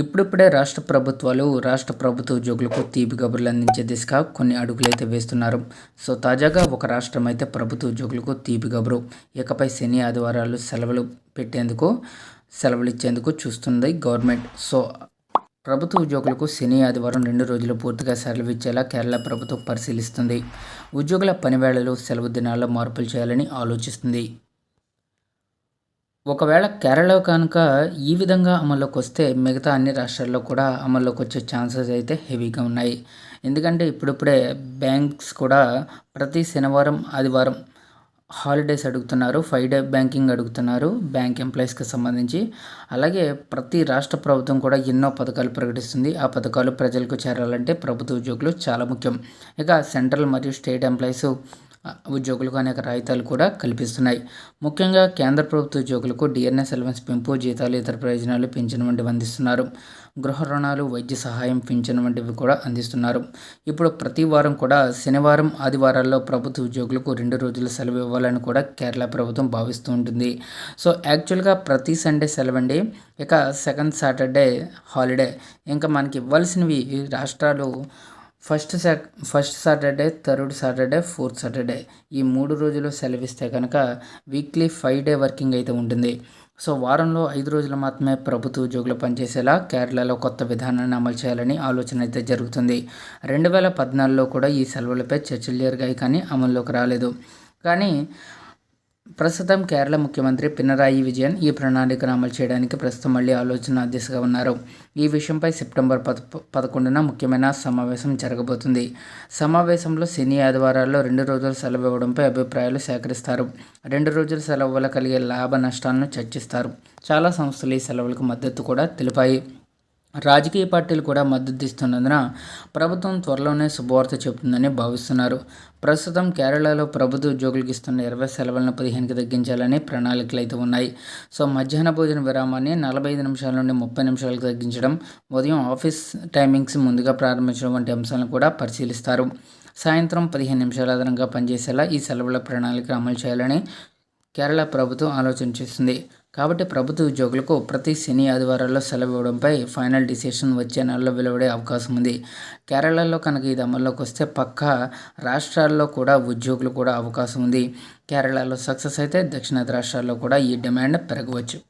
ఇప్పుడిప్పుడే రాష్ట్ర ప్రభుత్వాలు రాష్ట్ర ప్రభుత్వ ఉద్యోగులకు తీపి కబుర్లు అందించే దిశగా కొన్ని అడుగులైతే వేస్తున్నారు. సో తాజాగా ఒక రాష్ట్రం అయితే ప్రభుత్వ ఉద్యోగులకు తీపి కబురు ఇకపై శని ఆదివారాలు సెలవులు పెట్టేందుకు సెలవులు ఇచ్చేందుకు చూస్తుంది గవర్నమెంట్. సో ప్రభుత్వ ఉద్యోగులకు శని ఆదివారం రెండు రోజులు పూర్తిగా సెలవు ఇచ్చేలా కేరళ ప్రభుత్వం పరిశీలిస్తుంది. ఉద్యోగుల పనివేళలు సెలవు దినాల్లో మార్పులు చేయాలని ఆలోచిస్తుంది. ఒకవేళ కేరళ కనుక ఈ విధంగా అమల్లోకి వస్తే మిగతా అన్ని రాష్ట్రాల్లో కూడా అమల్లోకి వచ్చే ఛాన్సెస్ అయితే హెవీగా ఉన్నాయి. ఎందుకంటే ఇప్పుడిప్పుడే బ్యాంక్స్ కూడా ప్రతి శనివారం ఆదివారం హాలిడేస్ అడుగుతున్నారు. ఫైవ్ డే బ్యాంకింగ్ అడుగుతున్నారు బ్యాంక్ ఎంప్లాయీస్కి సంబంధించి. అలాగే ప్రతి రాష్ట్ర ప్రభుత్వం కూడా ఎన్నో పథకాలు ప్రకటిస్తుంది. ఆ పథకాలు ప్రజలకు చేరాలంటే ప్రభుత్వ ఉద్యోగులు చాలా ముఖ్యం. ఇక సెంట్రల్ మరియు స్టేట్ ఎంప్లాయీస్ ఉద్యోగులకు అనేక రాయితాలు కూడా కల్పిస్తున్నాయి. ముఖ్యంగా కేంద్ర ప్రభుత్వ ఉద్యోగులకు డిఎన్ఎస్ అలవెన్స్ పెంపు జీతాలు ఇతర ప్రయోజనాలు పింఛన్ వంటివి అందిస్తున్నారు. గృహ రుణాలు వైద్య సహాయం పింఛన్ వంటివి కూడా అందిస్తున్నారు. ఇప్పుడు ప్రతి వారం కూడా శనివారం ఆదివారాల్లో ప్రభుత్వ ఉద్యోగులకు రెండు రోజుల సెలవు ఇవ్వాలని కూడా కేరళ ప్రభుత్వం భావిస్తూ ఉంటుంది. సో యాక్చువల్గా ప్రతి సండే సెలవు అండి ఇక సెకండ్ సాటర్డే హాలిడే. ఇంకా మనకి ఇవ్వాల్సినవి రాష్ట్రాలు ఫస్ట్ సా first Saturday third Saturday fourth Saturday. ఈ మూడు రోజులు సెలవిస్తే కనుక వీక్లీ ఫైవ్ డే వర్కింగ్ అయితే ఉంటుంది. సో వారంలో ఐదు రోజులు మాత్రమే ప్రభుత్వ ఉద్యోగులు పనిచేసేలా కేరళలో కొత్త విధానాన్ని అమలు చేయాలని ఆలోచన అయితే జరుగుతుంది. రెండు వేల పద్నాలుగులో కూడా ఈ సెలవులపై చర్చలు జరిగాయి కానీ అమల్లోకి రాలేదు. కానీ ప్రస్తుతం కేరళ ముఖ్యమంత్రి పినరాయి విజయన్ ఈ ప్రణాళికను అమలు చేయడానికి ప్రస్తుతం మళ్ళీ ఆలోచన దిశగా ఉన్నారు. ఈ విషయంపై సెప్టెంబర్ పద పదకొండున ముఖ్యమైన సమావేశం జరగబోతుంది. సమావేశంలో శని ఆదివారాల్లో రెండు రోజులు సెలవు ఇవ్వడంపై అభిప్రాయాలు సేకరిస్తారు. రెండు రోజుల సెలవు వల్ల కలిగే లాభ నష్టాలను చర్చిస్తారు. చాలా సంస్థలు ఈ సెలవులకు మద్దతు కూడా తెలిపాయి. రాజకీయ పార్టీలు కూడా మద్దతు ఇస్తున్నందున ప్రభుత్వం త్వరలోనే శుభవార్త చెబుతుందని భావిస్తున్నారు. ప్రస్తుతం కేరళలో ప్రభుత్వ ఉద్యోగులకు ఇస్తున్న ఇరవై సెలవులను పదిహేనుకి తగ్గించాలని ప్రణాళికలు అయితే ఉన్నాయి. సో మధ్యాహ్న భోజన విరామాన్ని నలభై ఐదు నిమిషాల నుండి ముప్పై నిమిషాలకు తగ్గించడం ఉదయం ఆఫీస్ టైమింగ్స్ ముందుగా ప్రారంభించడం వంటి అంశాలను కూడా పరిశీలిస్తారు. సాయంత్రం పదిహేను నిమిషాల అదనంగా పనిచేసేలా ఈ సెలవుల ప్రణాళిక అమలు చేయాలని కేరళ ప్రభుత్వం ఆలోచన చేస్తుంది. కాబట్టి ప్రభుత్వ ఉద్యోగులకు ప్రతి శని ఆదివారాల్లో సెలవు ఇవ్వడంపై ఫైనల్ డిసిషన్ వచ్చే నెలలో వెలువడే అవకాశం ఉంది. కేరళలో కనుక ఇది అమల్లోకి వస్తే పక్క రాష్ట్రాల్లో కూడా ఉద్యోగులు కూడా అవకాశం ఉంది. కేరళలో సక్సెస్ అయితే దక్షిణాది రాష్ట్రాల్లో కూడా ఈ డిమాండ్ పెరగవచ్చు.